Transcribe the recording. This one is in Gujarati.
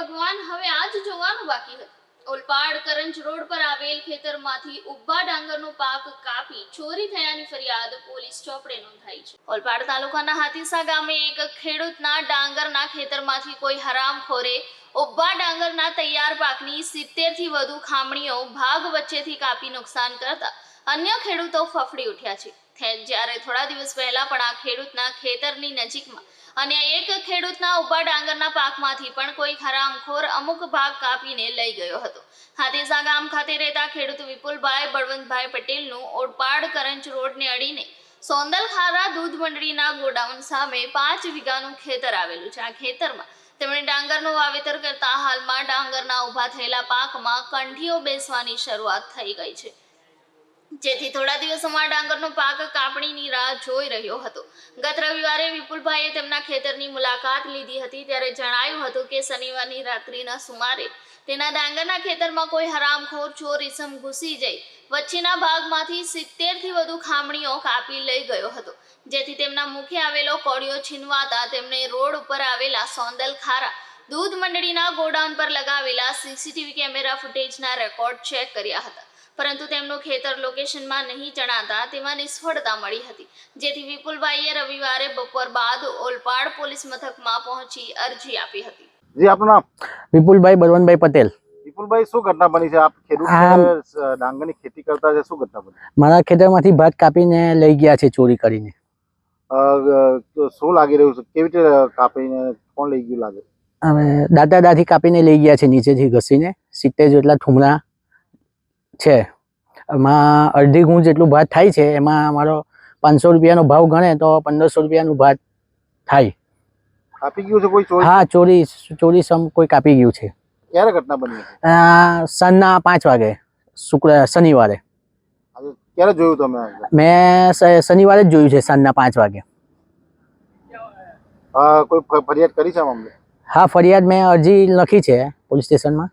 ભગવાન હવે આ જ જોવાનું બાકી હતું. ઓલપાડ કરંજ રોડ પર આવેલ ખેતરમાંથી ઊભા ડાંગરનો પાક કાપી ચોરી થયાની ફરિયાદ પોલીસ ચોપડે નોંધાઈ છે. ઓલપાડ તાલુકાના હાથીસા ગામે એક ખેડૂતના ડાંગરના ખેતરમાંથી કોઈ હરામખોરે ઊભા ડાંગરના તૈયાર પાકની સિત્તેરથી વધુ ખામણીઓ ભાગ વચ્ચેથી કાપી નુકસાન કરતા અન્ય ખેડૂતો ફફડી ઉઠ્યા છે. જ્યારે થોડા દિવસ પહેલા પણ આ ખેડૂતના ખેતરની નજીકમાં અને એક ખેડૂતના ઊભા ડાંગરના પાકમાંથી પણ કોઈ હરામખોર અમુક ભાગ કાપીને લઈ ગયો હતો. હાથીસા ગામ ખાતે રહેતા ખેડૂત વિપુલભાઈ, બળવંતભાઈ પટેલનું ઓડપાડ કરંજ રોડને અડીને સોંદલખારા દૂધ મંડળીના ગોડાઉન સામે પાંચ વીઘાનું ખેતર આવેલું છે. આ ખેતરમાં તેમણે ડાંગરનું વાવેતર કરતા હાલમાં ડાંગરના ઊભા થયેલા પાકમાં કંઠીઓ બેસવાની શરૂઆત થઈ ગઈ છે. જેથી થોડા દિવસોમાં ડાંગરનો પાક કાપણીની રાહ જોઈ રહ્યો હતો. ગત રવિવારે વિપુલભાઈએ તેમના ખેતરની મુલાકાત લીધી હતી ત્યારે જણાવ્યું હતું કે શનિવારની રાત્રિના સુમારે તેના ડાંગરના ખેતરમાં કોઈ હરામખોર ચોર ઇસમ ઘૂસી જઈ વચ્ચેના ભાગમાંથી સિત્તેરથી વધુ ખામણીઓ કાપી લઈ ગયો હતો. જેથી તેમના મુખે આવેલો કોળિયો છીનવાતા તેમણે રોડ ઉપર આવેલા સોંદલ ખારા દૂધ મંડળીના ગોડાઉન પર લગાવેલા સીસીટીવી કેમેરા ફૂટેજના રેકોર્ડ ચેક કર્યા હતા. પરંતુ તેમનું ખેતર લોકેશનમાં નહીં જણાતા તેમાં નિષ્ફળતા મળી હતી. જેથી વિપુલભાઈએ રવિવારે બપોર બાદ ઓલપાડ પોલીસ મથકમાં પહોંચી અરજી આપી હતી. જી આપનું નામ? વિપુલભાઈ બળવંતભાઈ પટેલ. વિપુલભાઈ શું ઘટના બની છે? આપ ખેડૂત ડાંગરની ખેતી કરતા છે શું ઘટના બની? મારા ખેતરમાંથી ભાત કાપીને લઈ ગયા છે ચોરી કરીને. અ, અ, તો શું લાગી રહ્યું છે? કેવી રીતે કાપીને કોણ લઈ ગયું લાગે? દાદા દાદી કાપીને લઈ ગયા છે નીચેથી ઘસીને. સિત્તેર જેટલા ઠુમરા છે. એમાં અડધી ગુણ જેટલું ભાત થાય છે એમાં અમારો પાંચસો રૂપિયાનો ભાવ ગણે તો પંદરસો રૂપિયાનું ભાત થાય. કાપી ગયું છે કોઈ હા ચોરી ચોરી સમ કોઈ કાપી ગયું છે. ક્યારે ઘટના બની સાંજના પાંચ વાગે શુક્ર શનિવારે. ક્યારે જોયું તમે મેં શનિવારે જ જોયું છે સાંજના પાંચ વાગે. કોઈ ફરિયાદ કરી છે મામલે? હા ફરિયાદ મેં અરજી લખી છે પોલીસ સ્ટેશનમાં.